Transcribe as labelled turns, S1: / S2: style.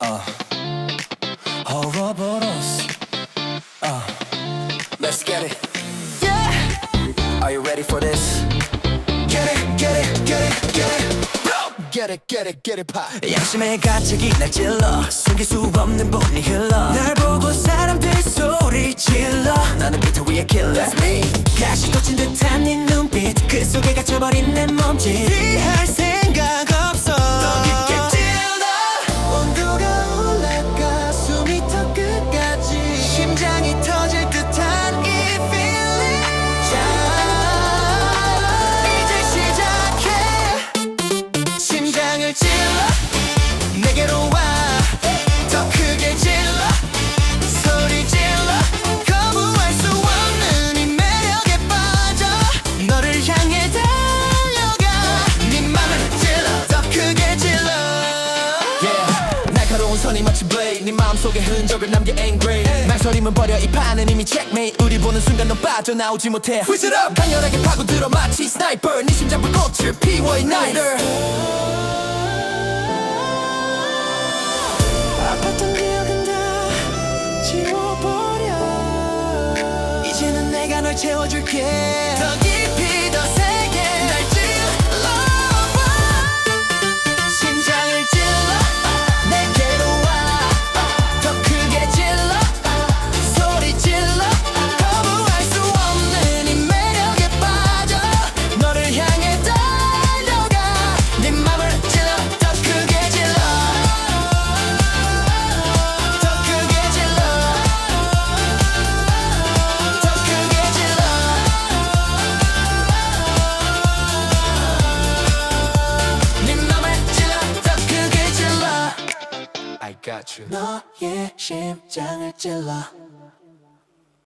S1: Uh, Ouroboros. Uh, let's get it. Yeah. Are you ready for this? Get it, get it, get it, get it. Get it, get it, get it, pop.
S2: 양심의 가책이 날 찔러 숨길 수 없는 본이 흘러 날 보고 사람들 소리 질러 나는 비트 위에 킬러
S1: That's me.
S2: 가시 돋친 듯한 네 눈빛 그 속에 갇혀버린 내 몸짓
S1: 날카로운 선이 마치 blade. 네 마음속에 흔적을 남겨 engrave. 망설임은 버려 이 판은 이미 checkmate. 우리 보는 순간 넌 빠져나오지 못해. Switch it up. 강렬하게 파고들어 마치 sniper. 네 심장 불꽃을 피워 igniter. Got you.
S2: 너의 심장을 찔러